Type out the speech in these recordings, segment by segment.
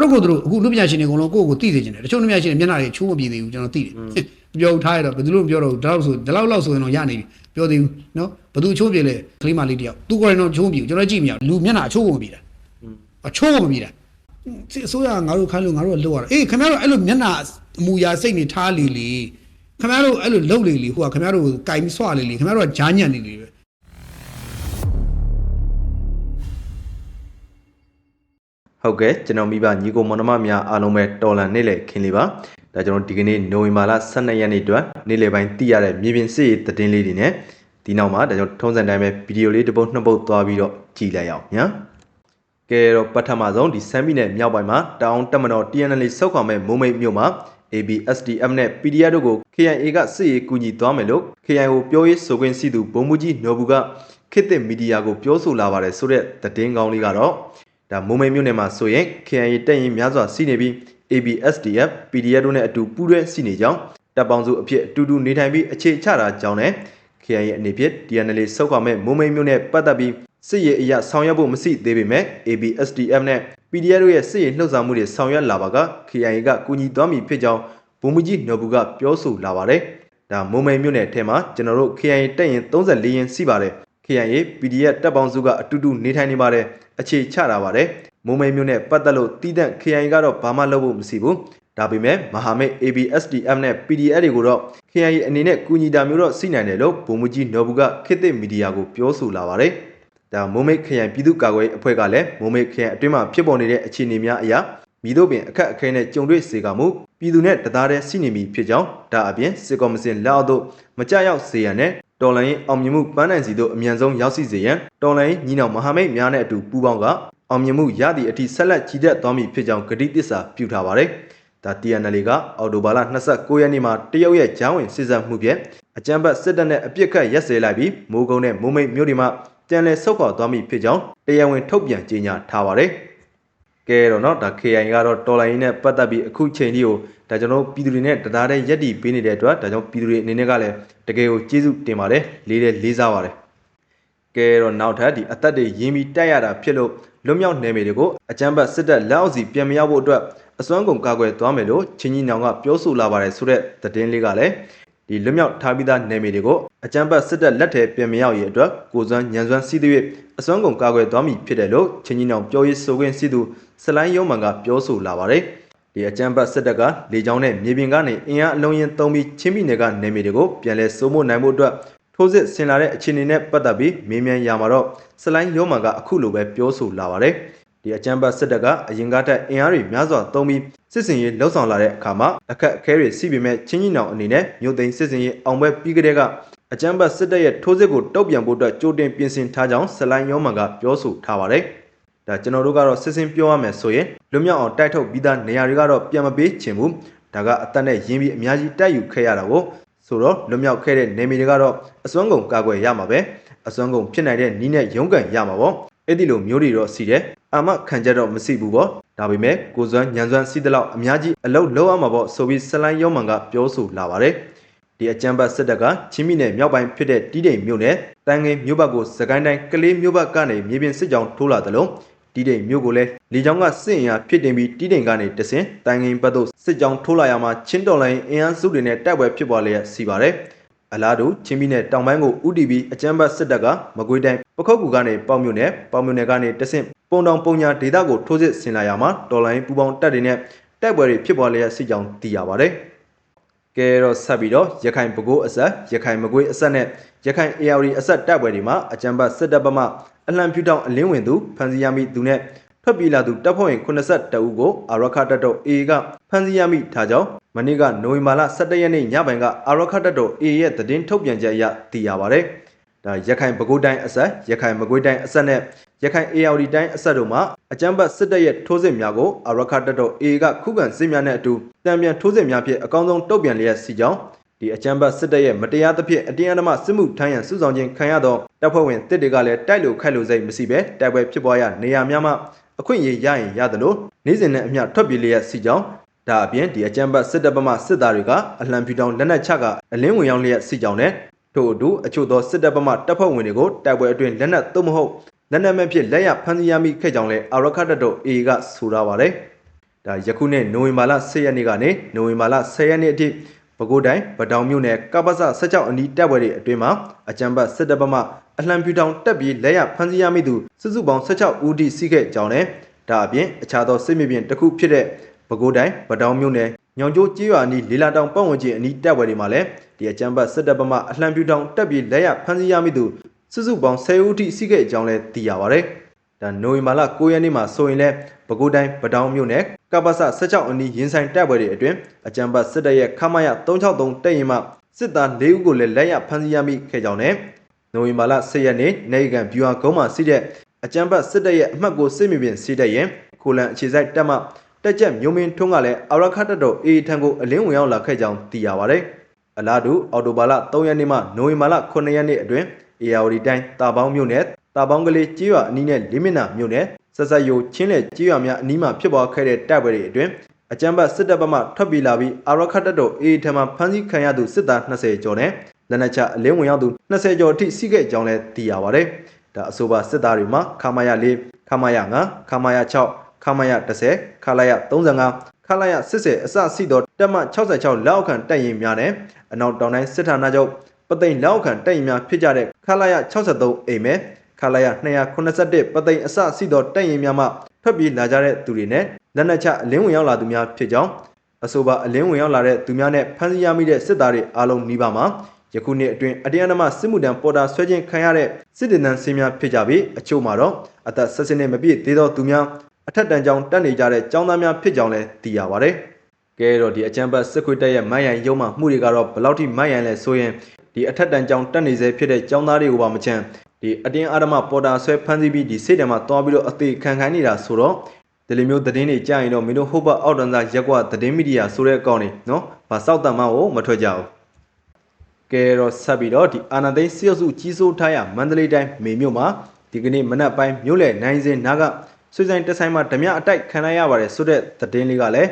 တို့ကိုသူတို့အခုလူပညာရှင်တွေအကုန်လုံးကိုယ့်ကိုသိစေချင်တယ်တချို့လူပညာရှင်တွေမျက်နှာတွေချိုးမပြေသေးဘူးကျွန်တော်သိတယ်ပြောထားရတော့ဘယ်သူလို့မပြောတော့ဘူးဒါတော့ဆိုဒီလောက်လောက်ဆိုရင်တော့ရနေပြီပြောသေးဘူးနော်ဘယ်သူချိုးပြေလဲကလေးမလေးတယောက်သူကိုယ်တိုင်တော့ချိုးမပြေဘူးကျွန်တော်ကြည့်မရလူမျက်နှာအချိုးကိုမပြေတာအချိုးကိုမပြေတာစစ်အစိုးရကငါတို့ခိုင်းလို့ငါတို့ကလှုပ်ရတာအေးခင်ဗျားတို့အဲ့လိုမျက်နှာအမူအရာစိတ်နေထားလေလေခင်ဗျားတို့အဲ့လိုလှုပ်လေလေဟိုကခင်ဗျားတို့ကင်ပြီးဆွလေလေခင်ဗျားတို့ကဂျားညံ့နေလေပဲ ဟုတ်ကဲ့ကျွန်တော်မိဘညီကိုမောင်နှမများအားလုံးပဲတော်လန်နေ့လေခင်လေးပါဒါကျွန်တော်ဒီကနေ့နိုဝင်ဘာလ12ရက်နေ့အတွက်နေ့လယ်ပိုင်းသိရတဲ့မြေပြင်စစ်ရေးသတင်းလေးတွေနဲ့ဒီနောက်မှာဒါကျွန်တော်ထုံးစံတိုင်းပဲဗီဒီယိုလေးတစ်ပုတ်နှစ်ပုတ်သွားပြီးတော့ကြည့်လိုက်အောင်ညာကဲတော့ပထမဆုံးဒီဆမ်ဘီနယ်မြောက်ပိုင်းမှာတောင်တက်မတော် TNL စောက်ခွန်မဲ့မုံမိတ်မြို့မှာ ABSDF နဲ့ PDF တို့ကို KIA ကစစ်ရေးကူညီသွားမယ်လို့ KIO ပြောရေးဆိုခွင့်ရှိသူဗိုလ်မှူးကြီးနော်ဘူးကခေတ်သစ်မီဒီယာကိုပြောဆိုလာပါတယ်ဆိုတဲ့သတင်းကောင်းလေးကတော့ ဒါမုံမိတ်မြို့နယ်မှာဆိုရင် KIA တက်ရင်များစွာစီးနေပြီး ABSDF PDF တို့နဲ့အတူပူးတွဲစီးနေကြောင်းတပ်ပေါင်းစုအဖြစ်အတူတူနေထိုင်ပြီးအခြေချတာကြောင်းနဲ့ KIA အနေဖြင့် DNL စောက်ခွာမဲ့မုံမိတ်မြို့နယ်ပတ်သက်ပြီးစစ်ရေးအရာဆောင်ရွက်ဖို့မရှိသေးပေမဲ့ ABSDF နဲ့ PDF တို့ရဲ့စစ်ရေးလှုပ်ဆောင်မှုတွေဆောင်ရွက်လာပါက KIA ကကူညီသွားမည်ဖြစ်ကြောင်းဗိုလ်မှူးကြီးနော်ဘူးကပြောဆိုလာပါတယ်။ဒါမုံမိတ်မြို့နယ်ထဲမှာကျွန်တော်တို့ KIA တက်ရင်34ရင်စီးပါတယ်။ KIA PDF တပ်ပေါင်းစုကအတူတူနေထိုင်နေပါတယ်အခြေချတာပါတယ်မုံမိတ်မြို့နဲ့ပတ်သက်လို့တည်တဲ့ KIA ကတော့ဘာမှလုပ်ဖို့မရှိဘူးဒါပေမဲ့မဟာမိတ် ABSDF နဲ့ PDF တွေကိုတော့ KIA အနေနဲ့ကူညီတာမျိုးတော့စီနိုင်တယ်လို့ဗိုလ်မှူးကြီးနော်ဘူးကခေတ်သစ်မီဒီယာကိုပြောဆိုလာပါတယ်ဒါမုံမိတ်ခရိုင်ပြည်သူ့ကာကွယ်ရေးအဖွဲ့ကလည်းမုံမိတ်ခရိုင်အတွင်းမှာဖြစ်ပေါ်နေတဲ့အခြေအနေများအရာမိတို့ပင်အခက်အခဲနဲ့ကြုံတွေ့စေကမှုပြည်သူနဲ့တသားတည်းစီနေမိဖြစ်ကြောင်းဒါအပြင်စစ်ကော်မရှင်လက်အောက်သို့မကြရောက်စေရန်နဲ့ တော်လိုင်းအောင်မြင်မှုပန်းနိုင်စီတို့အမြန်ဆုံးရောက်ရှိစေရန်တော်လိုင်းညီနောင်မဟာမိတ်များနဲ့အတူပူးပေါင်းကအောင်မြင်မှုရသည့်အထိဆက်လက်ကြီးတက်သွားမည်ဖြစ်ကြောင်းဂတိတစ္ဆာပြုထားပါတယ်။ဒါ TNL ကအော်တိုဘာလ29ရက်နေ့မှာတရုတ်ရဲ့ဂျမ်းဝင်စစ်ဆက်မှုဖြင့်အကြမ်းဖက်စစ်တပ်နဲ့အပြစ်ခတ်ရက်စဲလိုက်ပြီးမိုးကုန်းနဲ့မိုးမိတ်မြို့တွေမှာပြန်လည်ဆုတ်ခွာသွားမည်ဖြစ်ကြောင်းတရားဝင်ထုတ်ပြန်ကြေညာထားပါတယ်။ကဲတော့เนาะဒါ KI ကတော့တော်လိုင်းနဲ့ပတ်သက်ပြီးအခုချိန်ထိကိုဒါကျွန်တော်ပြည်သူတွေနဲ့တရားတဲ့ရက်တီပေးနေတဲ့အတွက်ဒါကြောင့်ပြည်သူတွေအနေနဲ့ကလည်း တကယ်ကိုကျေးဇူးတင်ပါတယ်လေးလေးလေးစားပါတယ်ကဲတော့နောက်ထပ်ဒီအသက်တွေရင်းပြီးတိုက်ရတာဖြစ်လို့လွတ်မြောက်နေမိတွေကိုအကြမ်းဖက်စစ်တပ်လက်အောက်စီပြန်မရောက်ဖို့အတွက်အစွမ်းကုန်ကာကွယ်သွားမယ်လို့ချင်းကြီးနောင်ကပြောဆိုလာပါတယ်ဆိုတဲ့သတင်းလေးကလည်းဒီလွတ်မြောက်ထားပြီးသားနေမိတွေကိုအကြမ်းဖက်စစ်တပ်လက်ထဲပြန်မရောက်ရအတွက်ကိုစွမ်းညံစွမ်းစီးသွေးအစွမ်းကုန်ကာကွယ်သွားမည်ဖြစ်တယ်လို့ချင်းကြီးနောင်ပြောရေးဆိုခွင့်ရှိသူစလိုင်းရုံးမှန်ကပြောဆိုလာပါတယ် ဒီအကြမ်းဖက်စစ်တပ်ကလေကြောင်းနဲ့မြေပြင်ကနေအင်အားအလုံးရင်သုံးပြီးချင်းပြည်နယ်ကနေမြေတွေကိုပြန်လဲစိုးမိုးနိုင်မှုအတွက်ထိုးစစ်ဆင်လာတဲ့အခြေအနေနဲ့ပတ်သက်ပြီးမေးမြန်းရမှာတော့စလိုင်းရုံးမှန်ကအခုလိုပဲပြောဆိုလာပါတယ်ဒီအကြမ်းဖက်စစ်တပ်ကအရင်ကတည်းကအင်အားတွေများစွာသုံးပြီးစစ်စင်ရေးလှုပ်ဆောင်လာတဲ့အခါမှာအခက်အခဲတွေရှိပေမဲ့ချင်းကြီးနောင်အနေနဲ့မြို့သိမ်းစစ်စင်ရေးအောင်ပွဲပြီးကြတဲ့ကအကြမ်းဖက်စစ်တပ်ရဲ့ထိုးစစ်ကိုတုံ့ပြန်ဖို့အတွက်ကြိုတင်ပြင်ဆင်ထားကြောင်းစလိုင်းရုံးမှန်ကပြောဆိုထားပါတယ် ဒါကျွန်တော်တို့ကတော့စစ်စင်ပြောရမယ်ဆိုရင်လွတ်မြောက်အောင်တိုက်ထုတ်ပြီးသားနေရာတွေကတော့ပြန်မပေးချင်ဘူးဒါကအသက်နဲ့ရင်းပြီးအများကြီးတိုက်ယူခဲ့ရတာကိုဆိုတော့လွတ်မြောက်ခဲ့တဲ့နေမီတွေကတော့အစွမ်းကုန်ကာကွယ်ရမှာပဲအစွမ်းကုန်ဖြစ်နိုင်တဲ့နီးနဲ့ရုန်းကန်ရမှာပေါ့အဲ့ဒီလိုမျိုးတွေတော့စီတယ်အာမခံချက်တော့မရှိဘူးပေါ့ဒါပေမဲ့ကိုစွမ်းညံစွမ်းစီးတဲ့လောက်အများကြီးအလုတ်လုံးအောင်မှာပေါ့ဆိုပြီးစလိုင်းရုံးမှန်ကပြောဆိုလာပါတယ်ဒီအကြံပတ်စစ်တပ်ကချင်းမိနယ်မြောက်ပိုင်းဖြစ်တဲ့တီးတိမ်မြို့နယ်တန်ငင်မြို့ဘက်ကိုစကိုင်းတိုင်းကလေးမြို့ဘက်ကနေမြေပြင်စစ်ကြောင်းထိုးလာတယ်လို့ တီးတိမ်မြို့ကိုလည်းလေကြောင်းကစစ်အင်အားဖြစ်တင်ပြီးတီးတိမ်ကနေတဆင်တန်ငင်ဘက်သို့စစ်ကြောင်းထိုးလာရမှာချင်းတော်လိုင်းအင်အားစုတွေနဲ့တိုက်ပွဲဖြစ်ပွားလျက်ရှိပါတယ်အလားတူချင်းပြည်နယ်တောင်ပိုင်းကိုဥတီပြီးအကြမ်းဖက်စစ်တပ်ကမကွေးတိုင်းပခုတ်ကူကနေပေါင်မြို့နယ်ပေါင်မြို့နယ်ကနေတဆင့်ပုံတောင်ပုံညာဒေသကိုထိုးစစ်ဆင်လာရမှာတော်လိုင်းပူပေါင်းတပ်တွေနဲ့တိုက်ပွဲတွေဖြစ်ပွားလျက်ရှိကြောင်းသိရပါတယ်။ကဲတော့ဆက်ပြီးတော့ရခိုင်ပဲခူးအဆက်ရခိုင်မကွေးအဆက်နဲ့ရခိုင် AR အဆက်တိုက်ပွဲတွေမှာအကြမ်းဖက်စစ်တပ်ဘက်မှ အလံဖြူတောင်အလင်းဝင်သူဖန်စီရမိသူနဲ့ထွက်ပြေးလာသူတပ်ဖွဲ့ဝင်82ဦးကိုအာရခတပ်တော် AA ကဖမ်းဆီးရမိထားကြောင်းမနေ့ကနိုဝင်ဘာလ17ရက်နေ့ညပိုင်းကအာရခတပ်တော် AA ရဲ့သတင်းထုတ်ပြန်ချက်အရသိရပါတယ်။ဒါရခိုင်ပဲခူးတိုင်းအဆက်ရခိုင်မကွေးတိုင်းအဆက်နဲ့ရခိုင် AR တိုင်းအဆက်တို့မှာအကြမ်းဖက်စစ်တပ်ရဲ့ထိုးစစ်များကိုအာရခတပ်တော် AA ကခုခံစစ်များနဲ့အတူတံပြန်ထိုးစစ်များဖြင့်အကောင်းဆုံးတုံ့ပြန်လျက်ရှိကြောင်း ဒီအကြမ်းဖက်စစ်တပ်ရဲ့မတရားသဖြင့်အတင်းအဓမ္မစစ်မှုထမ်းရန်စုဆောင်ခြင်းခံရသောတပ်ဖွဲ့ဝင်တစ်တွေကလည်းတိုက်လို့ခိုက်လို့စိတ်မရှိဘဲတိုက်ပွဲဖြစ်ပွားရနေရာများမှာအခွင့်အရေးရရင်ရသလိုနေ့စဉ်နဲ့အမျှထွက်ပြေးလျက်ရှိကြောင်းဒါအပြင်ဒီအကြမ်းဖက်စစ်တပ်ပမှစစ်သားတွေကအလံဖြူတောင်လက်နက်ချကအလင်းဝင်ရောက်လျက်ရှိကြောင်းနဲ့ထို့အတူအချို့သောစစ်တပ်ပမှတပ်ဖွဲ့ဝင်တွေကိုတိုက်ပွဲအတွင်းလက်နက်သို့မဟုတ်လက်နက်မဲ့ဖြစ်လက်ရဖမ်းဆီးရမိခဲ့ကြောင်းလည်းအာရခတ်တပ်တော် AA ကဆိုထားပါတယ်။ဒါယခုနှစ်နိုဝင်ဘာလ10ရက်နေ့ကနေနိုဝင်ဘာလ10ရက်နေ့အထိ ပဲခူးတိုင်းဗတောင်မြို့နယ်ကပ္ပစ16အနီးတပ်ပွဲတွေအတွင်းမှာအကြံပတ်စစ်တပ်ဘက်မှအလှံပြူတောင်တက်ပြီးလက်ရဖမ်းဆီးရမိသူစုစုပေါင်း16ဦးထိစီးခဲ့ကြောင်းနဲ့ဒါအပြင်အခြားသောစစ်မြေပြင်တစ်ခုဖြစ်တဲ့ပဲခူးတိုင်းဗတောင်မြို့နယ်ညောင်ကျိုးကြေးရွာအနီးလေလာတောင်ပတ်ဝန်းကျင်အနီးတပ်ပွဲတွေမှာလည်းဒီအကြံပတ်စစ်တပ်ဘက်မှအလှံပြူတောင်တက်ပြီးလက်ရဖမ်းဆီးရမိသူစုစုပေါင်း10ဦးထိစီးခဲ့ကြောင်းလည်းသိရပါတယ်။ ဒါနိုဝင်ဘာလ9ရက်နေ့မှာဆိုရင်လည်းပဲခူးတိုင်းဗတောင်မြို့နယ်ကပ္ပစ16အနီးရင်ဆိုင်တပ်ပွဲတွေအတွင်းအကြံပတ်စစ်တပ်ရဲ့ခမရ363တပ်ရင်မှစစ်သား၄ဦးကိုလည်းလက်ရဖမ်းဆီးရမိခဲ့ကြောင်းနဲ့နိုဝင်ဘာလ10ရက်နေ့နေကန်ဗျူဟာကုန်းမှာစီးတဲ့အကြံပတ်စစ်တပ်ရဲ့အမှတ်ကိုစစ်မြေပြင်စီးတဲ့ရင်ကိုလန်အခြေစိုက်တပ်မှတက်ကြက်မျိုးမင်းထွန်းကလည်းအာရခတ်တပ်တော်အေထံကိုအလင်းဝင်ရောက်လာခဲ့ကြောင်းသိရပါတယ်။အလားတူအော်တိုဘာလ3ရက်နေ့မှနိုဝင်ဘာလ9ရက်နေ့အတွင်းအေယာဝတီတိုင်းတာပေါင်းမြို့နယ် တာပေါင်းကလေးကြေးရွာအနီးနဲ့လေးမင်နာမြို့နယ်ဆက်ဆက်ယိုချင်းလေကြေးရွာများအနီးမှာဖြစ်ပေါ်ခဲ့တဲ့တပ်ပွဲတွေအတွင်းအကြမ်းဖက်စစ်တပ်ဘက်မှထွက်ပြေးလာပြီးအာရခတ်တပ်တော်အေထံမှဖမ်းဆီးခံရသူစစ်သား20ကျော်နဲ့လက်နက်ချအလင်းဝင်ရောက်သူ20ကျော်အထိစီးခဲ့ကြောင်းလည်းသိရပါတယ်။ဒါအဆိုပါစစ်သားတွေမှာခမာယ4ခမာယ9ခမာယ6ခမာယ10ခလာယ35ခလာယ80အစရှိသောတပ်မ66လက်အောက်ခံတပ်ရင်များနဲ့အနောက်တောင်တိုင်းစစ်ဌာနချုပ်ပသိမ်လက်အောက်ခံတပ်ရင်များဖြစ်ကြတဲ့ခလာယ63အိမ်မဲ ခလာယ281ပသိမ်အစရှိသောတပ်ရင်များမှထွက်ပြေးလာကြတဲ့သူတွေနဲ့လက်နက်ချအလင်းဝင်ရောက်လာသူများဖြစ်ကြောင်းအဆိုပါအလင်းဝင်ရောက်လာတဲ့သူများနဲ့ဖမ်းဆီးရမိတဲ့စစ်သားတွေအားလုံးနှီးပါမှာယခုနှစ်အတွင်းအတရားဓမ္မစစ်မှုထမ်းပေါ်တာဆွဲခြင်းခံရတဲ့စစ်တေနန်းစင်းများဖြစ်ကြပြီးအချို့မှာတော့အသက်ဆက်စင်းနဲ့မပြည့်သေးသောသူများအထက်တန်းကျောင်းတက်နေကြတဲ့ကျောင်းသားများဖြစ်ကြောင်းလည်းသိရပါတယ်။ကဲတော့ဒီအကြံပတ်စစ်ခွေတက်ရဲ့မိုင်းရန်ရုံးမှမှုတွေကတော့ဘယ်လောက်ထိမိုင်းရန်လဲဆိုရင်ဒီအထက်တန်းကျောင်းတက်နေစေဖြစ်တဲ့ကျောင်းသားတွေကိုပါမချမ်း ဒီအတင်းအာဓမ္မပေါ်တာဆွဲဖမ်းဆီးပြီးဒီစိတ်တံမှာတွားပြီးတော့အသေးခံခိုင်းနေတာဆိုတော့ဒီလိုမျိုးသတင်းတွေကြားရင်တော့မင်းတို့ဟုတ်ပါအောက်တန်းသားရက်ကွာသတင်းမီဒီယာဆိုတဲ့အကောင့်တွေနော်ဗာစောက်တမ်းမကိုမထွက်ကြဘူးကဲတော့ဆက်ပြီးတော့ဒီအာနာသိန်းစီယစုကြီးစိုးထားရမန္တလေးတိုင်းမေမြို့မှာဒီကနေ့မနက်ပိုင်းမြို့လယ်နိုင်စင်နာကဆွေဆိုင်တက်ဆိုင်မှာဓမြအတိုက်ခံရရပါတယ်ဆိုတဲ့သတင်းလေးကလည်း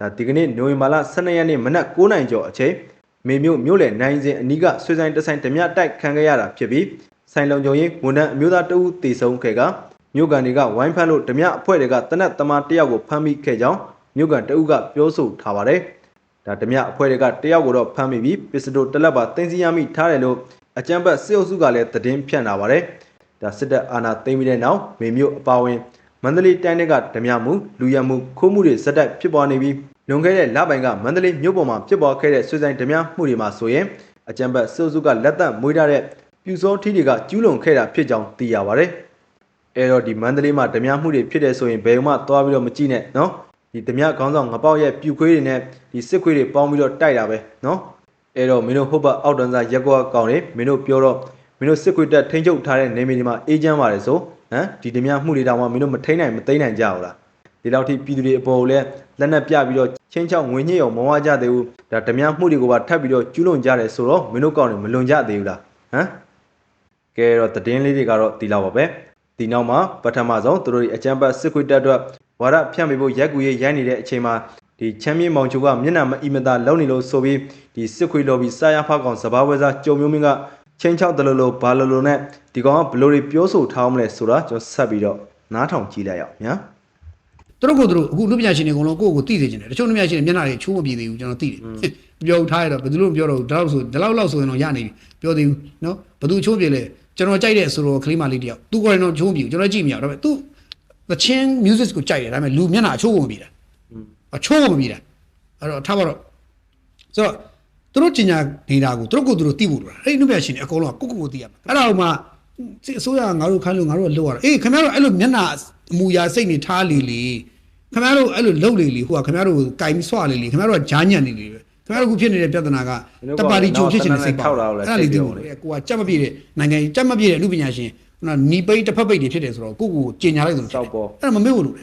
ဒါဒီကနေ့နိုဝင်ဘာလ12ရက်နေ့မနက်9နိုင်ကျော်အချိန်မေမြို့မြို့လယ်နိုင်စင်အနီးကဆွေဆိုင်တက်ဆိုင်ဓမြတိုက်ခံရရတာဖြစ်ပြီး ဆိုင်လုံခြုံရေးဝန်ထမ်းအမျိုးသားတဦးတေဆုံးခဲ့ကမြို့ကန်တွေကဝိုင်းဖမ်းလို့ဓမြအဖွဲ့တွေကတနက်သမားတယောက်ကိုဖမ်းမိခဲ့ကြောင်းမြို့ကန်တဦးကပြောဆိုထားပါတယ်ဒါဓမြအဖွဲ့တွေကတယောက်ကိုတော့ဖမ်းမိပြီးပစ္စတိုတစ်လက်ပါတင်စီရမိထားတယ်လို့အကြံပတ်စစ်အုပ်စုကလည်းသတင်းဖြန့်လာပါတယ်ဒါစစ်တပ်အာဏာသိမ်းပြီးတဲ့နောက်မေမြို့အပါဝင်မန္တလေးတိုင်းကဓမြမှုလူရမှုခိုးမှုတွေစက်တက်ဖြစ်ပေါ်နေပြီးလွန်ခဲ့တဲ့လပိုင်းကမန္တလေးမြို့ပေါ်မှာဖြစ်ပေါ်ခဲ့တဲ့ဆွေဆိုင်ဓမြမှုတွေမှာဆိုရင်အကြံပတ်စစ်အုပ်စုကလက်သက်မွေးထားတဲ့ ပြူစောထီးတွေကကျူးလွန်ခဲ့တာဖြစ်ကြောင်းသိရပါတယ်အဲတော့ဒီမန္တလေးမှာဓမြမှုတွေဖြစ်တယ်ဆိုရင်ဘယ်မှသွားပြီးတော့မကြည့်နဲ့နော်ဒီဓမြခေါင်းဆောင်ငပေါက်ရဲ့ပြူခွေးတွေနဲ့ဒီစစ်ခွေးတွေပေါင်းပြီးတော့တိုက်တာပဲနော်အဲတော့မင်းတို့ဟုတ်ပါအောက်တန်းစားရက်ကွာကောင်းနေမင်းတို့ပြောတော့မင်းတို့စစ်ခွေးတက်ထိန်းချုပ်ထားတဲ့နေမီတွေမှာအေးချမ်းပါတယ်ဆိုဟမ်ဒီဓမြမှုတွေတောင်မှမင်းတို့မထိန်းနိုင်မသိမ်းနိုင်ကြဘူးလားဒီလောက်ထိပြည်သူတွေအပေါ်ကိုလည်းလက်နက်ပြပြီးတော့ချင်းချောင်းငွေညစ်အောင်မဝါကြသေးဘူးဒါဓမြမှုတွေကိုပါထပ်ပြီးတော့ကျူးလွန်ကြတယ်ဆိုတော့မင်းတို့ကောင်းနေမလွန်ကြသေးဘူးလားဟမ် ကဲတော့သတင်းလေးတွေကတော့ဒီလောက်ပါပဲဒီနောက်မှာပထမဆုံးသူတို့ဒီအချမ်းပတ်စစ်ခွေးတက်အတွက်ဝါရဖြန့်ပေးဖို့ရက်ကူရေးရိုက်နေတဲ့အချိန်မှာဒီချမ်းမြေမောင်ချိုကမျက်နှာမအီမသာလုံနေလို့ဆိုပြီးဒီစစ်ခွေးလော်ပြီးစာရဖကောင်စဘာဝဲစားကြုံမျိုးမင်းကချင်းချောက်တလလိုဘာလလိုနဲ့ဒီကောင်ကဘလို့တွေပြောဆိုထားမလဲဆိုတာကျွန်တော်ဆက်ပြီးတော့နားထောင်ကြည့်လိုက်အောင်ညာသူတို့ကိုသူတို့အခုလူပညာရှင်တွေအကုန်လုံးကိုယ့်ကိုယ်သိစေချင်တယ်တချို့လူပညာရှင်တွေမျက်နှာတွေချိုးမပြေသေးဘူးကျွန်တော်သိတယ်ပြောထားရတော့ဘယ်သူလို့မပြောတော့ဘူးဒါလို့ဆိုဒီလောက်လောက်ဆိုရင်တော့ရနေပြီပြောသေးဘူးနော်ဘယ်သူချိုးပြေလဲ ကျွန်တော်ကြိုက်တဲ့ဆိုတော့ကလေးမလေးတယောက်သူကိုယ်တိုင်တော့ချိုးမပြေဘူးကျွန်တော်ကြည့်မရဘူးဒါပေမဲ့သူသချင်း music ကိုကြိုက်တယ်ဒါပေမဲ့လူမျက်နှာအချိုးကိုမပြေတာအချိုးကိုမပြေတာအဲ့တော့ထားပါတော့ဆိုတော့သူတို့ကျင်ညာနေတာကိုသူတို့ကိုယ်သူတို့သိဖို့လိုတာအဲ့ဒီလူပညာရှင်တွေအကုန်လုံးကကိုယ့်ကိုယ်ကိုသိရမှာအဲ့ဒါတော့မှစစ်အစိုးရကငါတို့ခိုင်းလို့ငါတို့ကလောက်ရတာအေးခင်ဗျားတို့အဲ့လိုမျက်နှာအမူအရာစိတ်နေထားလေလေခင်ဗျားတို့အဲ့လိုလှုပ်လေလေဟိုကခင်ဗျားတို့ကင်ဆွလေလေခင်ဗျားတို့ကဂျားညံ့နေလေပဲ ခင်ဗျားတို့ခုဖြစ်နေတဲ့ပြဿနာကတပါတီဂျုံဖြစ်ချင်တဲ့စိတ်ပါအဲ့ဒါလေးသိဖို့လေကိုကကြက်မပြည့်တဲ့နိုင်ငံကြက်မပြည့်တဲ့အမှုပညာရှင်ဟိုနီပိတ်တစ်ဖက်ပိတ်တွေဖြစ်တယ်ဆိုတော့ကိုကိုကျင်ညာလိုက်သလိုအဲ့ဒါမမေ့ဘူးလို့လေ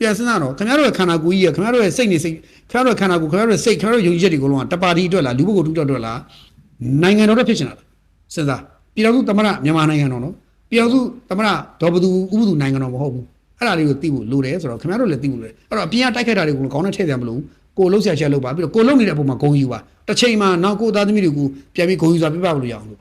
ပြန်စမ်းတော့ခင်ဗျားတို့ရဲ့ခန္ဓာကိုယ်ကြီးရခင်ဗျားတို့ရဲ့စိတ်နေစိတ်ခင်ဗျားတို့ရဲ့ခန္ဓာကိုယ်ခင်ဗျားတို့ရဲ့စိတ်ခင်ဗျားတို့ယုံကြည်ချက်တွေကိုလုံးဝတပါတီအတွက်လားလူပုဂ္ဂိုလ်အတွက်လားနိုင်ငံတော်အတွက်ဖြစ်ချင်တာလားစဉ်းစားပြည်တော်စုသမရမြန်မာနိုင်ငံတော်နော်ပြည်တော်စုသမရဒေါ်ဘသူဥပဒုနိုင်ငံတော်မဟုတ်ဘူးအဲ့ဒါလေးကိုသိဖို့လိုတယ်ဆိုတော့ခင်ဗျားတို့လည်းသိဖို့လိုတယ်အဲ့တော့အပြင်ကတိုက်ခိုက်တာတွေကိုကောင်းတဲ့ထည့်စရာမလိုဘူး ကိုလှုပ်ဆက်ချက်လှုပ်ပါပြီးတော့ကိုလှုပ်နေတဲ့ပုံမှာဂုံယူပါတစ်ချိန်မှာနောက်ကိုသားသမီးတွေကိုပြန်ပြီးဂုံယူစွာပြပလို့ရအောင်လို့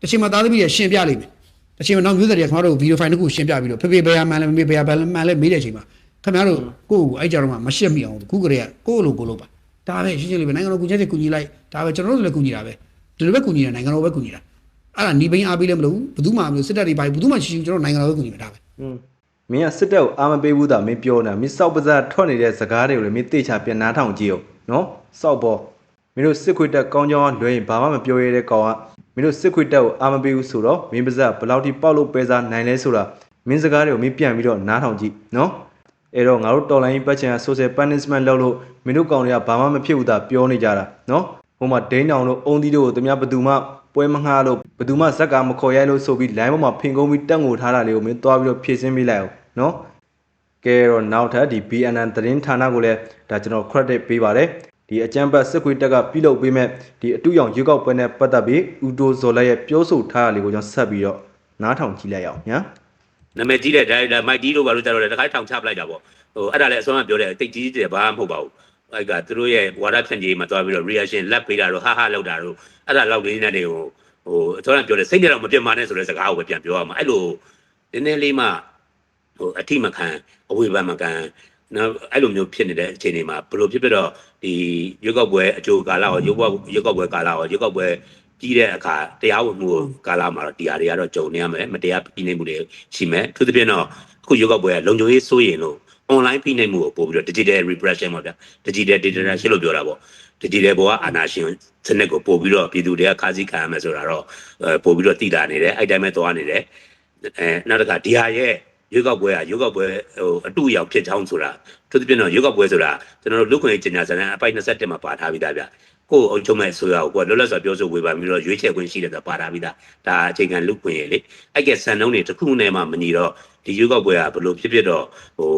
တစ်ချိန်မှာသားသမီးတွေရှင်ပြလိမ့်မယ်တစ်ချိန်မှာနောက်မျိုးဆက်တွေကခင်ဗျားတို့ဗီဒီယိုဖိုင်တစ်ခုရှင်ပြပြီးတော့ဖေဖေဘယ်ရမှန်းလဲမမေဘယ်ရမှန်းလဲမေးတဲ့အချိန်မှာခင်ဗျားတို့ကိုယ့်ကိုအဲ့ကြတော့မှမရှက်မိအောင်ခုကလေးကကိုယ့်လိုကိုလှုပ်ပါဒါပဲရှင်းရှင်းလေးပဲနိုင်ငံတော်ကူညီချက်ကူညီလိုက်ဒါပဲကျွန်တော်တို့လည်းကူညီတာပဲဒီလိုပဲကူညီတယ်နိုင်ငံတော်ပဲကူညီတာအဲ့ဒါညီပိန်းအားပေးလည်းမလို့ဘူးဘယ်သူမှမလို့စစ်တပ်တွေပါဘူးဘယ်သူမှရှိရှိကျွန်တော်နိုင်ငံတော်ပဲကူညီမှာဒါပဲ မင်းကစစ်တပ်ကိုအာမပေးဘူးတာမင်းပြောနေတာမင်းစောက်ပဇာထွက်နေတဲ့စကားတွေကိုလည်းမင်းသိချပြန်နားထောင်ကြည့်အောင်နော်စောက်ပေါ်မင်းတို့စစ်ခွေတက်ကောင်းကြောင်းကလွှဲရင်ဘာမှမပြောရတဲ့ကောင်ကမင်းတို့စစ်ခွေတက်ကိုအာမပေးဘူးဆိုတော့မင်းပါဇက်ဘယ်လောက်ထိပေါက်လို့ပဲစားနိုင်လဲဆိုတာမင်းစကားတွေကိုမင်းပြန်ပြီးတော့နားထောင်ကြည့်နော်အဲ့တော့ငါတို့တော်လိုင်းပတ်ချင်က social punishment လုပ်လို့မင်းတို့ကောင်တွေကဘာမှမဖြစ်ဘူးတာပြောနေကြတာနော်ဟိုမှာဒိန်းတောင်တို့အုံသီးတို့ကိုသူများဘယ်သူမှပွဲမငှားလို့ဘယ်သူမှဇက်ကမခေါ်ရိုက်လို့ဆိုပြီး line ပေါ်မှာဖင်ကုန်းပြီးတက်ငိုထားတာလေးကိုမင်းသွားပြီးတော့ဖြည့်ဆင်းပေးလိုက်အောင် နော်ကဲတော့နောက်ထပ်ဒီ BNN သတင်းဌာနကိုလည်းဒါကျွန်တော် credit ပေးပါတယ်ဒီအကြံပတ်စစ်ခွေတက်ကပြုလုပ်ပေးမဲ့ဒီအတူရောင်ရွေးကောက်ပွဲနဲ့ပတ်သက်ပြီးဦးတိုးဇော်လက်ရဲ့ပြောဆိုထားတာလေးကိုကျွန်တော်ဆက်ပြီးတော့နားထောင်ကြည့်လိုက်အောင်ညာနာမည်ကြီးတဲ့ဒါရိုက်တာမိုက်တီးတို့ဘာလို့ကြတော့လဲတခါထောင်ချပလိုက်တာပေါ့ဟိုအဲ့ဒါလည်းအစွမ်းကပြောတယ်တိတ်ကြီးတယ်ဘာမှမဟုတ်ပါဘူးအဲ့ကသူတို့ရဲ့ဝါဒဖြန့်ကြီးမှာသွားပြီးတော့ reaction လက်ပေးတာတော့ဟာဟာလောက်တာတော့အဲ့ဒါလောက်လေးနဲ့တွေကိုဟိုအစွမ်းကပြောတယ်စိတ်နဲ့တော့မပြတ်မာနဲ့ဆိုတဲ့စကားကိုပဲပြန်ပြောရမှာအဲ့လိုနည်းနည်းလေးမှ ဟိုအထိမခံအဝေဖန်မခံနော်အဲ့လိုမျိုးဖြစ်နေတဲ့အခြေအနေမှာဘယ်လိုဖြစ်ဖြစ်တော့ဒီရွက်ောက်ပွဲအကျိုးကာလရောရွက်ောက်ရွက်ောက်ပွဲကာလရောရွက်ောက်ပွဲကြီးတဲ့အခါတရားဝင်မှုကိုကာလမှာတော့တရားတွေကတော့ကြုံနေရမယ်မတရားပြည်နေမှုတွေရှိမယ်သူသဖြင့်တော့အခုရွက်ောက်ပွဲကလုံခြုံရေးစိုးရင်လို့ online ဖိနှိပ်မှုကိုပို့ပြီးတော့ digital repression ပေါ့ဗျာ digital dictatorship လို့ပြောတာပေါ့ digital ဘောကအာဏာရှင်စနစ်ကိုပို့ပြီးတော့ပြည်သူတွေကခါးစည်းခံရမယ်ဆိုတာတော့အဲပို့ပြီးတော့တည်တာနေတယ်အဲ့တိုင်းပဲသွားနေတယ်အဲနောက်တစ်ခါဒီဟာရဲ့ ရွေးကောက်ပွဲကရွေးကောက်ပွဲဟိုအတူရောက်ဖြစ်ချောင်းဆိုတာသူသဖြင့်တော့ရွေးကောက်ပွဲဆိုတာကျွန်တော်တို့လူခွင့်ရေးကျညာစံအပိုက်27မှာပါထားပြီးသားဗျကိုယ်အုပ်ချုပ်မဲ့ဆိုရကိုကိုယ်လွတ်လပ်စွာပြောဆိုဝေဖန်ပြီးတော့ရွေးချယ်ခွင့်ရှိတယ်ဆိုတာပါထားပြီးသားဒါအခြေခံလူခွင့်ရေးလေအဲ့ကဲစံနှုန်းတွေတစ်ခုနဲ့မှမညီတော့ဒီရွေးကောက်ပွဲကဘယ်လိုဖြစ်ဖြစ်တော့ဟို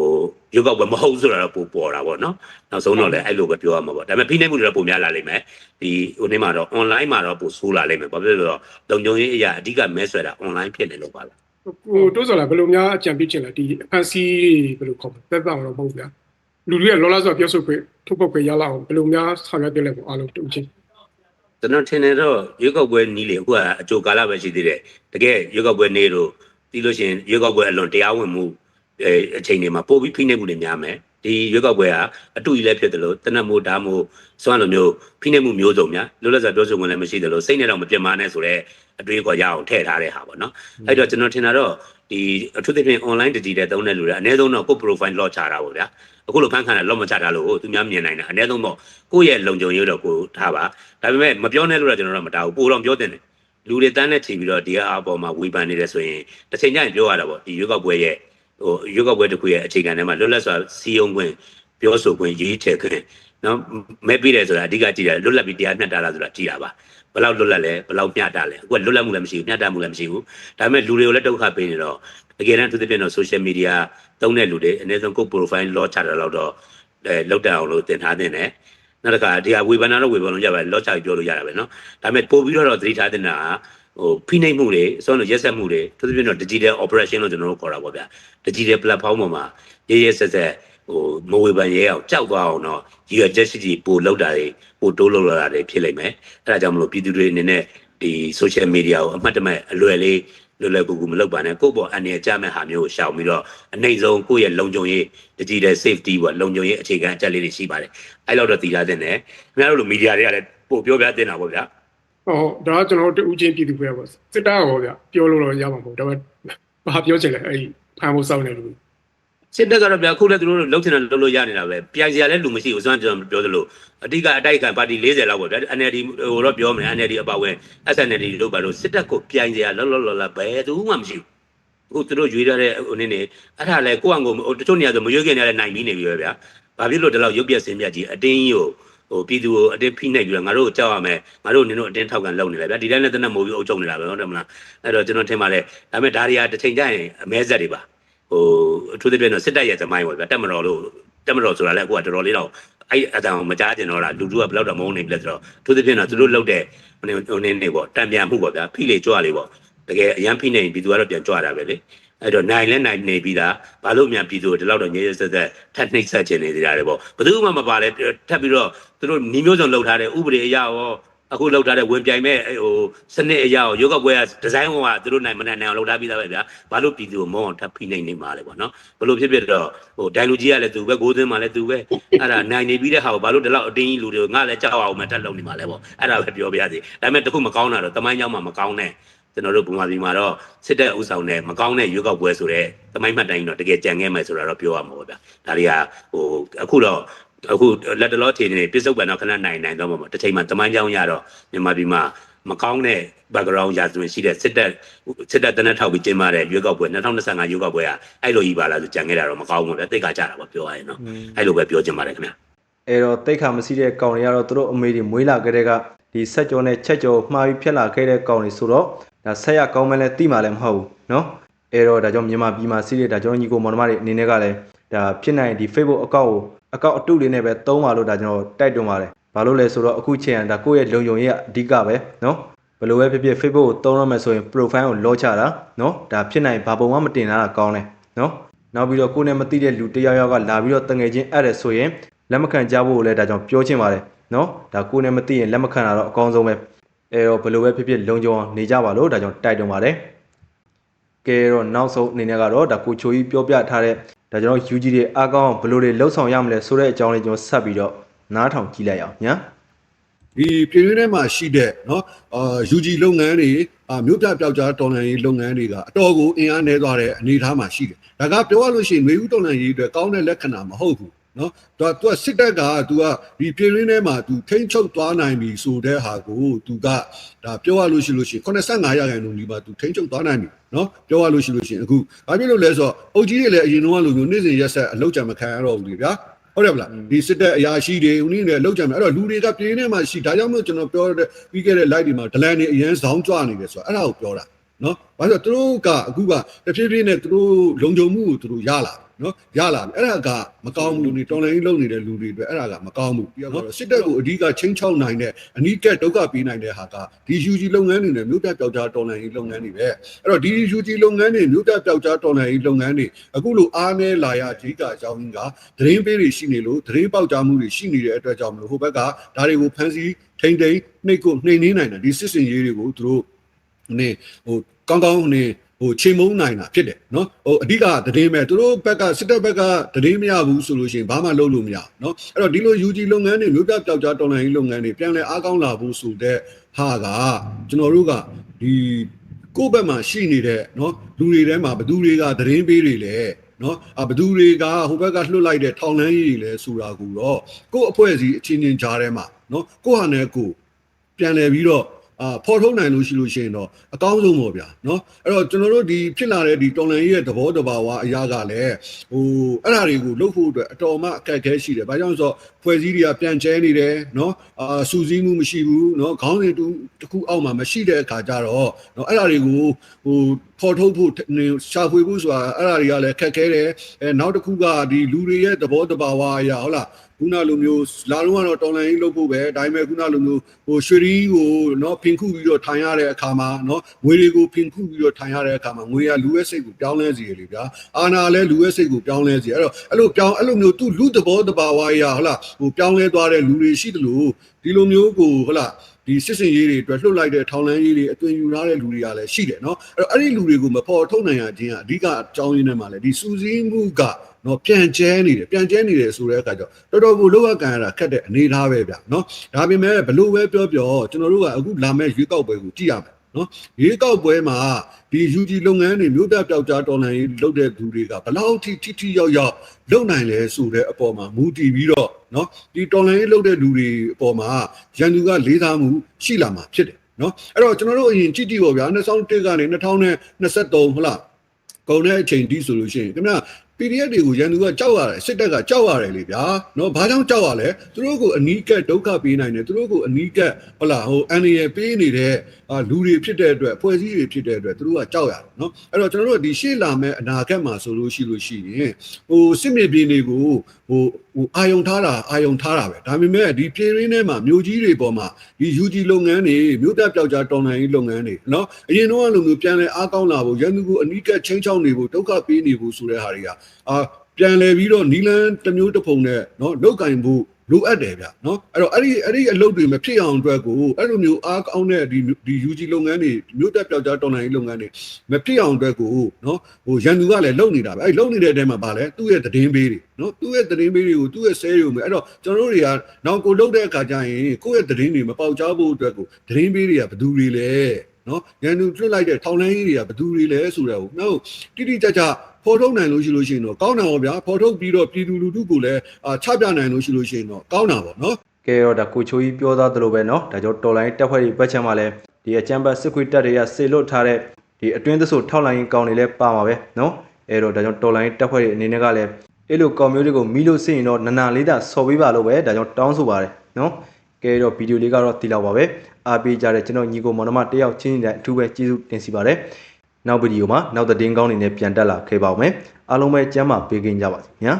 ရွေးကောက်ပွဲမဟုတ်ဆိုတာတော့ပိုပေါ်တာပေါ့နော်နောက်ဆုံးတော့လည်းအဲ့လိုပဲပြောရမှာပေါ့ဒါပေမဲ့ဖိနှိပ်မှုတွေတော့ပုံများလာလိမ့်မယ်ဒီဟိုနေ့မှာတော့ online မှာတော့ပိုဆိုးလာလိမ့်မယ်ဘာဖြစ်လို့လဲဆိုတော့လုံခြုံရေးအရာအဓိကမဲဆွဲတာ online ဖြစ်နေလို့ပါလား ဟိုတိုးစော်လာဘယ်လိုများအကြံပေးချင်လဲဒီအဖန်စီဘယ်လိုခေါ်မလဲတက်တာတော့မဟုတ်ဘူးဗျာလူတွေကလောလောဆယ်ပြောဆိုခွင့်ထုတ်ပုတ်ခွင့်ရလာအောင်ဘယ်လိုများဆောင်ရွက်ပြလဲပေါ့အားလုံးတူချင်းကျွန်တော်ထင်တယ်တော့ရွေးကောက်ပွဲနီးလေအခုကအကြိုကာလပဲရှိသေးတယ်တကယ်ရွေးကောက်ပွဲနေလို့ပြီးလို့ရှိရင်ရွေးကောက်ပွဲအလွန်တရားဝင်မှုအဲအချိန်တွေမှာပို့ပြီးဖိနှိပ်မှုတွေများမယ် ဒီရွေးကောက်ပွဲကအတူကြီးလည်းဖြစ်တယ်လို့တနတ်မို့ဓာမို့စွမ်းလိုမျိုးဖိနှိပ်မှုမျိုးစုံများလောလောဆယ်ပြောဆိုဝင်လည်းမရှိတယ်လို့စိတ်နဲ့တော့မပြတ်မနဲ့ဆိုတော့အတွေးခေါ်ရအောင်ထည့်ထားတဲ့ဟာပေါ့နော်အဲ့တော့ကျွန်တော်ထင်တာတော့ဒီအထူးသဖြင့် online digital သုံးတဲ့လူတွေအနည်းဆုံးတော့ကိုယ် profile lock ချတာပေါ့ဗျာအခုလိုဖန်ခံတာ lock မချတာလို့သူများမြင်နိုင်တာအနည်းဆုံးတော့ကိုယ့်ရဲ့လုံခြုံရေးတော့ကိုထားပါဒါပေမဲ့မပြောနဲ့လို့တော့ကျွန်တော်တို့မတားဘူးပိုတော့ပြောတင်တယ်လူတွေတန်းနဲ့ချိန်ပြီးတော့ဒီအပေါ်မှာဝေဖန်နေတယ်ဆိုရင်တစ်ချိန်ကျရင်ပြောရတာပေါ့ဒီရွေးကောက်ပွဲရဲ့ ဟိုရွေးကောက်ပွဲတစ်ခုရဲ့အခြေခံထဲမှာလွတ်လပ်စွာစီယုံခွင့်ပြောဆိုခွင့်ရေးချယ်ခွင့်နော်မဲပြီးတယ်ဆိုတာအဓိကကြည့်တယ်လွတ်လပ်ပြီးတရားမျှတလားဆိုတာကြည့်တာပါဘယ်လောက်လွတ်လပ်လဲဘယ်လောက်မျှတလဲအခုကလွတ်လပ်မှုလည်းမရှိဘူးမျှတမှုလည်းမရှိဘူးဒါပေမဲ့လူတွေကိုလည်းဒုက္ခပေးနေတော့တကယ်တမ်းသူသဖြင့်တော့ social media သုံးတဲ့လူတွေအနည်းဆုံးကိုယ် profile လောချတာတော့တော့အဲလောက်တအောင်လို့တင်ထားတင်တယ် နောက်တစ်ခါဒီဟာဝေဖန်တာတော့ဝေဖန်လို့ရပါတယ်လော့ချပြီးပြောလို့ရတာပဲเนาะဒါပေမဲ့ပို့ပြီးတော့သတိထားတင်တာ ဟိုဖိနှိပ်မှုတွေအစောလို့ရက်ဆက်မှုတွေသူသဖြင့်တော့ digital operation လို့ကျွန်တော်တို့ခေါ်တာပေါ့ဗျာ digital platform ပေါ်မှာရေးရဲဆက်ဆက်ဟိုမဝေဖန်ရဲအောင်ကြောက်သွားအောင်တော့ရည်ရွယ်ချက်ရှိရှိပို့လောက်တာတွေပို့တိုးလောက်လာတာတွေဖြစ်လိမ့်မယ်အဲဒါကြောင့်မလို့ပြည်သူတွေအနေနဲ့ဒီ social media ကိုအမှတ်တမဲ့အလွယ်လေးလွယ်လွယ်ကူကူမလုပ်ပါနဲ့ကိုယ့်ပေါ်အနေနဲ့ကြားမဲ့ဟာမျိုးကိုရှောင်ပြီးတော့အနေဆုံးကိုယ့်ရဲ့လုံခြုံရေး digital safety ပေါ့လုံခြုံရေးအခြေခံအချက်လေးတွေရှိပါတယ်အဲ့လောက်တော့သိထားတဲ့နဲ့ခင်ဗျားတို့လိုမီဒီယာတွေကလည်းပို့ပြောပြတင်တာပေါ့ဗျာ ဟုတ်ဒါကကျွန်တော်တို့တူချင်းပြည်သူပဲပေါ့စစ်တာရောဗျာပြောလို့တော့ရမှာမဟုတ်ဒါပေမဲ့ဘာပြောချင်လဲအဲ့ဒီဖမ်းဖို့စောင့်နေလို့စစ်တပ်ကတော့ဗျာအခုလည်းသူတို့လှုပ်ချင်တယ်လှုပ်လို့ရနေတာပဲပြိုင်စရာလည်းလူမရှိဘူးစွမ်းကျွန်တော်ပြောသလိုအတိကအတိုက်ခံပါတီ40လောက်ပေါ့ဗျာ NLD ဟိုတော့ပြောမယ် NLD အပါဝင် SNLD တို့ပါလို့စစ်တပ်ကိုပြိုင်စရာလောလောလောလောဘယ်သူမှမရှိဘူးအခုသူတို့ရွေးထားတဲ့ဟိုနေ့နေအဲ့ဒါလည်းကိုယ့်အကိုတချို့နေရာဆိုမရွေးခင်နေရတဲ့နိုင်ပြီးနေပြီပဲဗျာဘာဖြစ်လို့ဒီလောက်ရုပ်ပြက်စင်းပြက်ကြီးအတင်းကြီးကို ဟိုပြည်သူကိုအတင်းဖိနှိပ်ပြီးတော့ငါတို့ကိုကြောက်ရမယ်ငါတို့နင်တို့အတင်းထောက်ကန်လုပ်နေတယ်ဗျာဒီတိုင်းလည်းတနက်မိုးပြီးအုပ်ချုပ်နေတာပဲဟုတ်တယ်မလားအဲ့တော့ကျွန်တော်ထင်ပါလေဒါပေမဲ့ဒါတွေကတစ်ချိန်ကျရင်အမဲဆက်တွေပါဟိုအထူးသဖြင့်တော့စစ်တပ်ရဲ့သမိုင်းပေါ့ဗျာတက်မတော်လို့တက်မတော်ဆိုတာလည်းအခုကတော်တော်လေးတော့အဲ့အတန်ကိုမကြားကျင်တော့တာလူလူကဘယ်တော့မှမုန်းနေပြီလဲဆိုတော့အထူးသဖြင့်တော့သူတို့လုပ်တဲ့ဟိုနေဟိုနေနေပေါ့တံပြန်မှုပေါ့ဗျာဖိလေကြွလေပေါ့တကယ်အရန်ဖိနေရင်ပြည်သူကတော့ပြန်ကြွတာပဲလေ အဲ့တော့နိုင်လဲနိုင်နေပြီးသားဘာလို့မြန်ပြည်သူကိုဒီလောက်တော့ညရဲဆက်ဆက်ထပ်နှိပ်ဆက်ခြင်းနေကြတယ်ပေါ့ဘယ်သူမှမပါလဲထပ်ပြီးတော့သူတို့ညီမျိုးစုံလှုပ်ထားတဲ့ဥပဒေအရရောအခုလောက်ထားတဲ့ဝင်ပြိုင်မဲ့ဟိုစနစ်အရာကိုရုပ်ောက်ပွဲကဒီဇိုင်းဟိုကသူတို့နိုင်မနိုင်နိုင်အောင်လောက်ထားပြီးသားပဲဗျာဘာလို့ပြည်သူကိုမောင်းအောင်ထပ်ဖိနေနေမှာလဲပေါ့နော်ဘလို့ဖြစ်ဖြစ်တော့ဟိုဒိုင်လူကြီးကလည်းသူပဲဂိုးသွင်းမှလည်းသူပဲအဲ့ဒါနိုင်နေပြီးတဲ့ဟာကိုဘာလို့ဒီလောက်အတင်းကြီးလူတွေကိုငါလည်းကြောက်အောင်မတက်လုံနေမှာလဲပေါ့အဲ့ဒါပဲပြောပြရစီဒါပေမဲ့တခုမကောင်းတာတော့တမိုင်းကြောင်းမှာမကောင်းတဲ့ ကျွန်တော်တို့ပုံမှန်ပြီးမှာတော့စစ်တပ်ဥဆောင်တဲ့မကောင်းတဲ့ရွေးကောက်ပွဲဆိုတဲ့တမိုင်းမှတ်တိုင်းတော့တကယ်ကြံခဲ့မယ်ဆိုတာတော့ပြောရမှာပေါ့ဗျာဒါတွေကဟိုအခုတော့အခုလက်တလောထည်နေပြစ္ဆုတ်ပံတော့ခဏနိုင်နိုင်တော့မှာတစ်ချိန်မှာတမိုင်းကြောင်းရတော့မြန်မာပြည်မှာမကောင်းတဲ့ background ရာဇဝင်ရှိတဲ့စစ်တပ်စစ်တပ်တနက်ထောက်ပြီးကျင်းပတဲ့ရွေးကောက်ပွဲ2025ရွေးကောက်ပွဲကအဲ့လိုကြီးပါလားဆိုကြံခဲ့တာတော့မကောင်းဘူးဗျတိတ်ကကြတာပေါ့ပြောရရင်နော်အဲ့လိုပဲပြောချင်ပါတယ်ခင်ဗျာအဲ့တော့တိတ်ခါမရှိတဲ့ကောင်တွေကတော့သူတို့အမေတွေမွေးလာခဲ့တဲ့ကဒီဆက်ကြောနဲ့ချက်ကြောမှားပြီးဖြက်လာခဲ့တဲ့ကောင်တွေဆိုတော့ ဒါဆက်ရကောင်းမလဲတိမှလည်းမဟုတ်ဘူးเนาะအဲ့တော့ဒါကြောင့်မြန်မာပြည်မှာစီးတဲ့ဒါကျွန်တော်ညီကိုမောင်နှမတွေအနေနဲ့ကလည်းဒါဖြစ်နိုင်ဒီ Facebook အကောင့်ကိုအကောင့်အတုလေးနဲ့ပဲသုံးပါလို့ဒါကျွန်တော်တိုက်တွန်းပါတယ်ဘာလို့လဲဆိုတော့အခုချိန်ကဒါကိုယ့်ရဲ့လုံခြုံရေးကအဓိကပဲเนาะဘယ်လိုပဲဖြစ်ဖြစ် Facebook ကိုသုံးရမယ်ဆိုရင် profile ကိုလောချတာเนาะဒါဖြစ်နိုင်ဘာပုံမှမတင်တာကောင်းတယ်เนาะနောက်ပြီးတော့ကိုယ်နဲ့မသိတဲ့လူတစ်ယောက်ယောက်ကလာပြီးတော့တငယ်ချင်းအဲ့တယ်ဆိုရင် လက်မခံကြဖို့လည်းဒါကြောင့်ပြောချင်ပါတယ်နော်ဒါကိုယ်နဲ့မသိရင်လက်မခံတာတော့အကောင်းဆုံးပဲ အဲတော့ဘယ်လိုပဲဖြစ်ဖြစ်လုံခြုံအောင်နေကြပါလို့ဒါကြောင့်တိုက်တွန်းပါတယ်ကဲတော့နောက်ဆုံးအနေနဲ့ကတော့ဒါကိုချိုကြီးပြောပြထားတဲ့ဒါကျွန်တော် UG တွေအားကောင်းအောင်ဘယ်လိုတွေလှုပ်ဆောင်ရမလဲဆိုတဲ့အကြောင်းလေးကျွန်တော်ဆက်ပြီးတော့နားထောင်ကြည့်လိုက်အောင်ညာ ဒီပြည်တွင်းထဲမှာရှိတဲ့เนาะအာ UG လုပ်ငန်းတွေအာမြို့ပြပျောက်ကြားတော်လှန်ရေးလုပ်ငန်းတွေကအတော်ကိုအင်အားနည်းသွားတဲ့အနေအထားမှာရှိတယ်။ဒါကပြောရလို့ရှိရင်ຫນွေဦးတော်လှန်ရေးအတွက်ကောင်းတဲ့လက္ခဏာမဟုတ်ဘူး နော်ဒါသူကစစ်တပ်ကသူကဒီပြည်ရင်းထဲမှာသူထိန်းချုပ်သွားနိုင်ပြီဆိုတဲ့ဟာကိုသူကဒါပြောရလို့ရှိလို့ရှိရင်85ရာခိုင်နှုန်းဒီမှာသူထိန်းချုပ်သွားနိုင်ပြီနော်ပြောရလို့ရှိလို့ရှိရင်အခုဘာဖြစ်လို့လဲဆိုတော့အုပ်ကြီးတွေလည်းအရင်တော့လိုမျိုးနေ့စဉ်ရက်ဆက်အလောက်ကြံမခံရတော့ဘူးလေဗျာဟုတ်တယ်မလားဒီစစ်တပ်အရာရှိတွေဦးနည်းနဲ့လောက်ကြံမယ်အဲ့တော့လူတွေကပြည်ရင်းထဲမှာရှိဒါကြောင့်မို့ကျွန်တော်ပြောတဲ့ပြီးခဲ့တဲ့ live ဒီမှာဒလန်တွေအရင်ဇောင်းကြွနေတယ်ဆိုတော့အဲ့ဒါကိုပြောတာ နော်ဘာလို့လဲသူတို့ကအခုကတဖြည်းဖြည်းနဲ့သူတို့လုံခြုံမှုကိုသူတို့ရလာတယ်နော်ရလာတယ်အဲ့ဒါကမကောင်းဘူးနေတော်လိုင်းလုံနေတဲ့လူတွေအတွက်အဲ့ဒါကမကောင်းဘူးပြီးတော့စစ်တပ်ကိုအဓိကချင်းချောက်နိုင်တဲ့အနီးကပ်ဒုက္ခပေးနိုင်တဲ့ဟာကဒီ UG လုပ်ငန်းတွေနဲ့မြို့တပ်ပျောက်ကြားတော်လိုင်းလုပ်ငန်းတွေပဲအဲ့တော့ဒီ UG လုပ်ငန်းတွေမြို့တပ်ပျောက်ကြားတော်လိုင်းလုပ်ငန်းတွေအခုလိုအားနည်းလာရအဓိကအကြောင်းကသတင်းပေးတွေရှိနေလို့သတင်းပေါက်ကြားမှုတွေရှိနေတဲ့အတွက်ကြောင့်မလို့ဟိုဘက်ကဒါတွေကိုဖန်ဆီးထိမ့်သိမ့်နှိတ်ကိုနှိမ်နှင်းနိုင်တာဒီစစ်စင်ရေးတွေကိုသူတို့ နေဟိုကောင်းကောင်းနေဟိုချိန်မုံနိုင်တာဖြစ်တယ်နော်ဟိုအဓိကသတင်းပဲသူတို့ဘက်ကစစ်တပ်ဘက်ကသတင်းမရဘူးဆိုလို့ရှိရင်ဘာမှလုပ်လို့မရဘူးနော်အဲ့တော့ဒီလို UG လုပ်ငန်းတွေမြို့ပြပျောက်ကြားတော်လှန်ရေးလုပ်ငန်းတွေပြန်လည်အားကောင်းလာဖို့ဆိုတဲ့ဟာကကျွန်တော်တို့ကဒီကိုယ့်ဘက်မှာရှိနေတဲ့နော်လူတွေထဲမှာဘသူတွေကသတင်းပေးတွေလဲနော်အဘသူတွေကဟိုဘက်ကလွှတ်လိုက်တဲ့ထောင်လန်းကြီးတွေလဲဆိုတာကူတော့ကိုယ့်အဖွဲ့အစည်းအချင်းချင်းကြားထဲမှာနော်ကိုယ့်ဟာနဲ့ကိုယ်ပြန်လဲပြီးတော့ အာဖော်ထုတ်နိုင်လို့ရှိလို့ရှိရင်တော့အကောင်းဆုံးပေါ့ဗျာနော်အဲ့တော့ကျွန်တော်တို့ဒီဖြစ်လာတဲ့ဒီတော်လန်ကြီးရဲ့သဘောတဘာဝအရာကလည်းဟိုအဲ့ဓာတွေကိုလုပ်ဖို့အတွက်အတော်မှအခက်အခဲရှိတယ်။ဘာကြောင့်လဲဆိုတော့ဖွဲ့စည်းတွေကပြန်ကျဲနေတယ်နော်အာစူးစီးမှုမရှိဘူးနော်ခေါင်းစဉ်တူတစ်ခုအောက်မှာမရှိတဲ့အခါကျတော့နော်အဲ့ဓာတွေကိုဟိုဖော်ထုတ်ဖို့ရှာဖွေဖို့ဆိုတာအဲ့ဓာတွေကလည်းခက်ခဲတယ်။အဲနောက်တစ်ခုကဒီလူတွေရဲ့သဘောတဘာဝအရာဟုတ်လားခုနလိုမျိုးလာလုံးကတော့တော်လိုင်းကြီးလုပ်ဖို့ပဲဒါပေမဲ့ခုနလိုမျိုးဟိုရွှေရီကိုနော်ဖင်ခုပြီးတော့ထိုင်ရတဲ့အခါမှာနော်ငွေတွေကိုဖင်ခုပြီးတော့ထိုင်ရတဲ့အခါမှာငွေကလူရဲ့စိတ်ကိုပြောင်းလဲစေရလေဗျာအာနာလည်းလူရဲ့စိတ်ကိုပြောင်းလဲစေအဲ့တော့အဲ့လိုပြောင်းအဲ့လိုမျိုးသူလူသဘောတဘာဝအရာဟုတ်လားဟိုပြောင်းလဲသွားတဲ့လူတွေရှိတယ်လို့ဒီလိုမျိုးကိုဟုတ်လား ဒီစစ်စင်ရေးတွေအတွက်လှုပ်လိုက်တဲ့ထောင်လန်းရေးတွေအသွင်ယူထားတဲ့လူတွေကလည်းရှိတယ်เนาะအဲ့တော့အဲ့ဒီလူတွေကိုမဖော်ထုတ်နိုင်ရခြင်းကအဓိကအကြောင်းရင်းနဲ့မှလည်းဒီစူးစီးမှုကနော်ပြန်ကျဲနေတယ်ပြန်ကျဲနေတယ်ဆိုတဲ့အခါကျတော့တော်တော်ကိုလောကကန်ရတာခက်တဲ့အနေထားပဲဗျနော်ဒါပေမဲ့ဘလို့ပဲပြောပြောကျွန်တော်တို့ကအခုလာမဲ့ရွေးကောက်ပွဲကိုကြည့်ရမယ် နော်ရွေးကောက်ပွဲမှာဒီ UG လုပ်ငန်းတွေမြို့ပြပျောက်ကြားတော်လှန်ရေးလုပ်တဲ့သူတွေကဘလောက်ထိထိထိရောက်ရောက်လုပ်နိုင်လဲဆိုတဲ့အပေါ်မှာမူတည်ပြီးတော့နော်ဒီတော်လှန်ရေးလုပ်တဲ့လူတွေအပေါ်မှာရန်သူကလေးစားမှုရှိလာမှာဖြစ်တယ်နော်အဲ့တော့ကျွန်တော်တို့အရင်ကြည့်ကြည့်ပါဗျာ2001ကနေ2023ဟုတ်လားကုန်တဲ့အချိန်ဒီဆိုလို့ရှိရင်ခင်ဗျာ PDF တွေကိုရန်သူကကြောက်ရတယ်စစ်တပ်ကကြောက်ရတယ်လေဗျာနော်ဘာကြောင့်ကြောက်ရလဲသူတို့ကိုအနီးကပ်ဒုက္ခပေးနိုင်တယ်သူတို့ကိုအနီးကပ်ဟလာဟိုအန်ရယ်ပေးနေတဲ့လူတွေဖြစ်တဲ့အတွက်အဖွဲ့အစည်းတွေဖြစ်တဲ့အတွက်သူတို့ကကြောက်ရတယ်နော်အဲ့တော့ကျွန်တော်တို့ဒီရှေ့လာမဲ့အနာဂတ်မှာဆိုလို့ရှိလို့ရှိရင်ဟိုစစ်မြေပြင်တွေကိုဟို ဟိုအာယုံထားတာအာယုံထားတာပဲဒါပေမဲ့ဒီပြည်ရင်းထဲမှာမြို့ကြီးတွေပေါ်မှာဒီ UG လုပ်ငန်းတွေမြို့တပ်ပြောက်ကြားတော်လှန်ရေးလုပ်ငန်းတွေနော်အရင်တော့လိုမျိုးပြန်လဲအားကောင်းလာဖို့ရန်သူကိုအနီးကပ်ချင်းချောင်းနေဖို့ဒုက္ခပေးနေဖို့ဆိုတဲ့ဟာတွေကအာပြန်လဲပြီးတော့နီလန်းတစ်မျိုးတစ်ပုံနဲ့နော်လောက်ကင်ဖို့ လိုအပ်တယ်ဗျနော်အဲ့တော့အဲ့ဒီအဲ့ဒီအလုပ်တွေမဖြစ်အောင်အတွက်ကိုအဲ့လိုမျိုးအားကောင်းတဲ့ဒီဒီ UG လုပ်ငန်းတွေမြို့တက်ပြောက်ကြားတော်လိုင်းလုပ်ငန်းတွေမဖြစ်အောင်အတွက်ကိုနော်ဟိုရန်သူကလည်းလုပ်နေတာပဲအဲ့လုပ်နေတဲ့အချိန်မှာဗာလဲသူ့ရဲ့သတင်းပေးတွေနော်သူ့ရဲ့သတင်းပေးတွေကိုသူ့ရဲ့ဆဲတွေကိုမယ်အဲ့တော့ကျွန်တော်တို့တွေကနောက်ကိုလုပ်တဲ့အခါကျရင်ကိုယ့်ရဲ့သတင်းတွေမပေါက်ကြားဖို့အတွက်ကိုသတင်းပေးတွေကဘယ်သူတွေလဲနော်ရန်သူလွှတ်လိုက်တဲ့ထောင်လိုင်းကြီးတွေကဘယ်သူတွေလဲဆိုတော့နောက်တိတိကျကျ ဖော်ထုတ်နိုင်လို့ရှိလို့ရှိရင်တော့ကောင်းတာပါဗျာဖော်ထုတ်ပြီးတော့ပြည်သူလူထုကိုလည်းအာချပြနိုင်လို့ရှိလို့ရှိရင်တော့ကောင်းတာပေါ့နော် ကဲတော့ဒါကိုချိုကြီးပြောသားသလိုပဲเนาะဒါကြောင့်တော်လိုင်းတက်ဖွဲ့တွေဘက်ချမ်းမှာလဲဒီအချမ်းဘတ်စစ်ခွေတက်တွေကစေလွတ်ထားတဲ့ဒီအတွင်းသဆိုထောက်လိုင်းကောင်းတွေလဲပါမှာပဲเนาะအဲတော့ဒါကြောင့်တော်လိုင်းတက်ဖွဲ့တွေအနေနဲ့ကလည်းအဲ့လိုကောင်မျိုးတွေကိုမီးလို့စင်ရင်တော့နနာလေးသာဆော်ပေးပါလို့ပဲဒါကြောင့်တောင်းဆိုပါတယ်เนาะကဲတော့ဗီဒီယိုလေးကတော့ဒီလောက်ပါပဲအားပေးကြတဲ့ကျွန်တော်ညီကိုမောင်နှမတယောက်ချင်းချင်းတဲ့အထူးပဲကျေးဇူးတင်စီပါတယ် နောက်ဗီဒီယိုမှာနောက်သတင်းကောင်းတွေနဲ့ပြန်တက်လာခဲ့ပါဦးမယ်အားလုံးပဲကျမ်းမာပေးခင်ကြပါစေညာ